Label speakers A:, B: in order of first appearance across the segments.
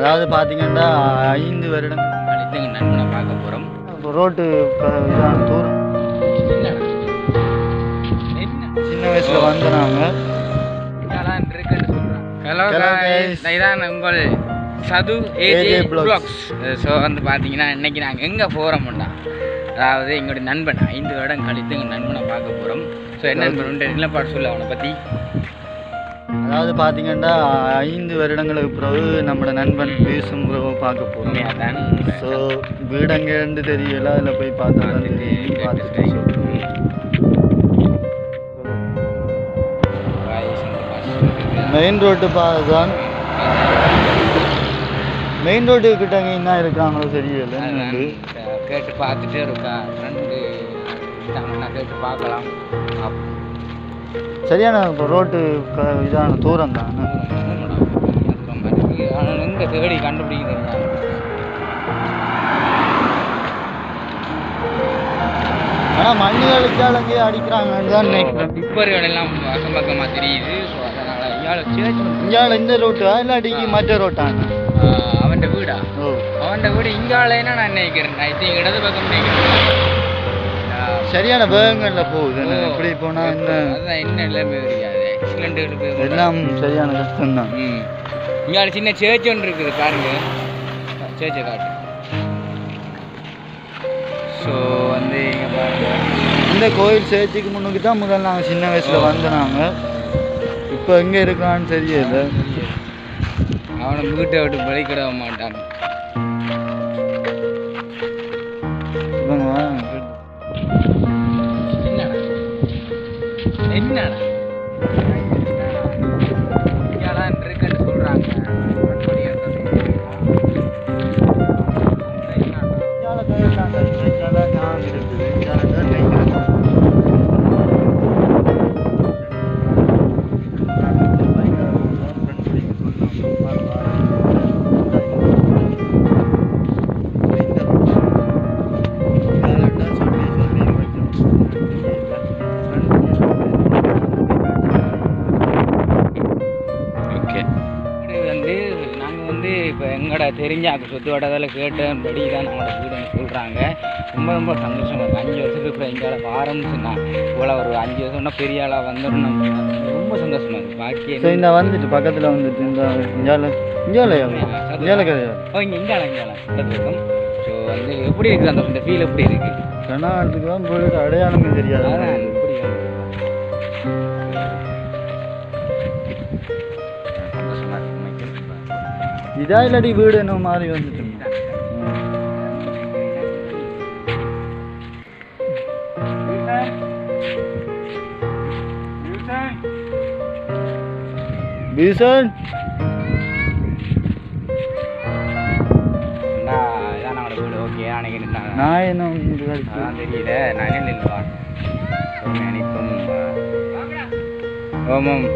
A: அதாவது பார்த்தீங்கன்னா ஐந்து வருடம்
B: அடுத்து எங்கள் நண்பனை பார்க்க போகிறோம்
A: ரோட்டு இதான தூரம். சின்ன வயசில். வந்து நாங்கள்.
B: இதான் உங்கள் சது ஏஜே. ப்ளாக்ஸ் ஸோ வந்து பார்த்தீங்கன்னா இன்னைக்கு நாங்கள் எங்கே போகிறோம்டா அதாவது எங்களுடைய நண்பன் ஐந்து வருடம் கழித்து எங்கள் நண்பனை பார்க்க போகிறோம் ஸோ என்ன நண்பன் நிலப்பாடு சொல்லு அவனை பற்றி
A: அதாவது பார்த்தீங்கன்னா ஐந்து வருடங்களுக்கு பிறகு நம்மளோட நண்பன் பேசும் பிறகு பார்க்க போகிறோம் ஸோ வீடு அங்கேருந்து தெரியல அதில் போய் பார்த்தா. பார்த்துட்டு. மெயின் ரோட்டு தான் மெயின் ரோட்டு கிட்ட அங்கே என்ன இருக்காங்களோ தெரியல.
B: கேட்டு பார்த்துட்டு இருக்கா ஃப்ரெண்டு கேட்டு பார்க்கலாம்
A: சரியான ரோட்டு இதான தூரம் தான்.
B: எங்க தேடி கண்டுபிடிக்கிறது
A: ஆனால் மண்ணு அழிச்சால் அங்கேயே அடிக்கிறாங்கன்னு தான் நினைக்கிறேன்.
B: டிப்பர்கள் எல்லாம் அக்கம் பக்கமாக தெரியுது ஸோ அதனால
A: இங்கால இந்த ரோட்டா இல்லை அடிக்கி மற்ற ரோட்டாங்க
B: அவன் வீடா?
A: ஓ.
B: அவன் வீடு இங்காலேன்னா நான் நினைக்கிறேன்? நான் இது இடது பக்கம் நினைக்கிறேன்.
A: சரியான வேகங்களில் போகுது. இப்படி போனால் என்ன?
B: அதான் என்ன எல்லாமே ஆக்சிடென்ட்டுகளுக்கு
A: எல்லாம் சரியான கஷ்டம்தான்
B: ம். இங்கே சின்ன சேர்ச் ஒன்று இருக்குது பாருங்க. சேர்ச்சை காட்டு. ஸோ வந்து இங்கே பாருங்க.
A: இந்த கோயில் சேர்ச்சிக்கு முன்னுக்கு தான் முதல்ல நாங்கள் சின்ன வயசில் வந்து நாங்கள் இப்போ எங்கே இருக்கிறான்னு தெரியல.
B: அவனை வீட்டை விட்டு பலிக்கிட மாட்டான். என்னடா எங்களோட தெரிஞ்சாக்கு சொத்து வட்டத்தில் கேட்டபடி தான் நம்மளோட வீடுன்னு சொல்கிறாங்க ரொம்ப ரொம்ப சந்தோஷமா. அஞ்சு வருஷத்துக்கு இப்போ எங்களை ஆரம்பிச்சுன்னா போல் ஒரு அஞ்சு வருஷம்னா பெரிய ஆளாக வந்துடணும் ரொம்ப சந்தோஷமா இருக்குது பாக்கி
A: இந்த வந்துட்டு பக்கத்துல வந்துட்டு இந்த இந்தியால இந்தியாலயா இந்தியால கிடையாது
B: ஓ இங்கே இங்கால இங்கால இருக்கும் ஸோ வந்து எப்படி இருக்குது அந்த இந்த ஃபீல் எப்படி இருக்குது
A: கர்நாடகத்துக்கு தான் போயிட்டு அடையாளமே தெரியாது.
B: அதான்
A: இதா இல்லாட்டி வீடு என்ன மாதிரி வந்துட்டு பீசன்
B: அண்ணா, இதான் நம்மளோட வீடு ஓகே அன்னைக்கு நான்
A: நான் என்ன வந்து வேலைக்கு
B: அதான் தெரியல நான் என்ன இல்லைவா நினைக்கும் ஓமம்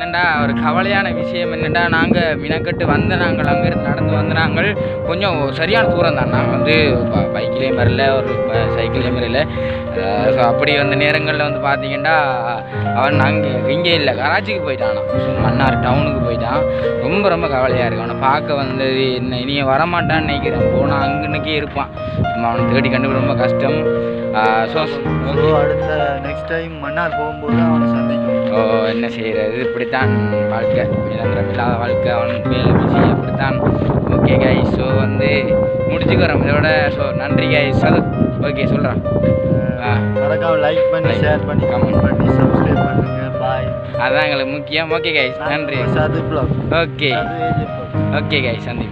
B: என்னண்டா ஒரு கவலையான விஷயம் என்னண்டா நாங்கள் மினக்கட்டு வந்த நாங்கள் அங்கேருந்து நடந்து வந்த நாங்கள் கொஞ்சம் சரியான தூரம் தான். நாங்கள் வந்து ப- பைக்லேயும் வரல ஒரு ப- சைக்கிள்லேயும் வரல. ஸோ அப்படி வந்த நேரங்களில் வந்து பார்த்தீங்கன்னா அவன் அங்கே இங்கே இல்லை கராச்சிக்கு போயிட்டான் ஸோ மன்னார் டவுனுக்கு போயிட்டான். ரொம்ப ரொம்ப கவலையாக இருக்கும் அவனை பார்க்க வந்தது என்ன இனிய வரமாட்டான்னு நினைக்கிறேன். போனால் அங்கன்னைக்கே இருப்பான். அவனை தேடி கண்டுபிடி ரொம்ப கஷ்டம். ஸோ
A: அடுத்த நெக்ஸ்ட் டைம் மன்னார் போகும்போது அவனை
B: ஓ என்ன செய்கிறது? இப்படித்தான் வாழ்க்கை. நிரந்தரம் இல்லாத வாழ்க்கை அவன் மேலே பிஸி அப்படித்தான். ஓகே கைஸ் ஸோ வந்து முடிச்சுக்கிறோம். இதோட ஸோ நன்றி கைஸ் அது ஓகே சொல்கிறேன்.
A: மறக்காம லைக் பண்ணி ஷேர் பண்ணி கமெண்ட் பண்ணி சப்ஸ்கிரைப் பண்ணுங்க. பாய்
B: அதான் எங்களுக்கு முக்கியம். ஓகே கைஸ் நன்றி. ஓகே ஓகே கைஸ் சந்திப்போம்.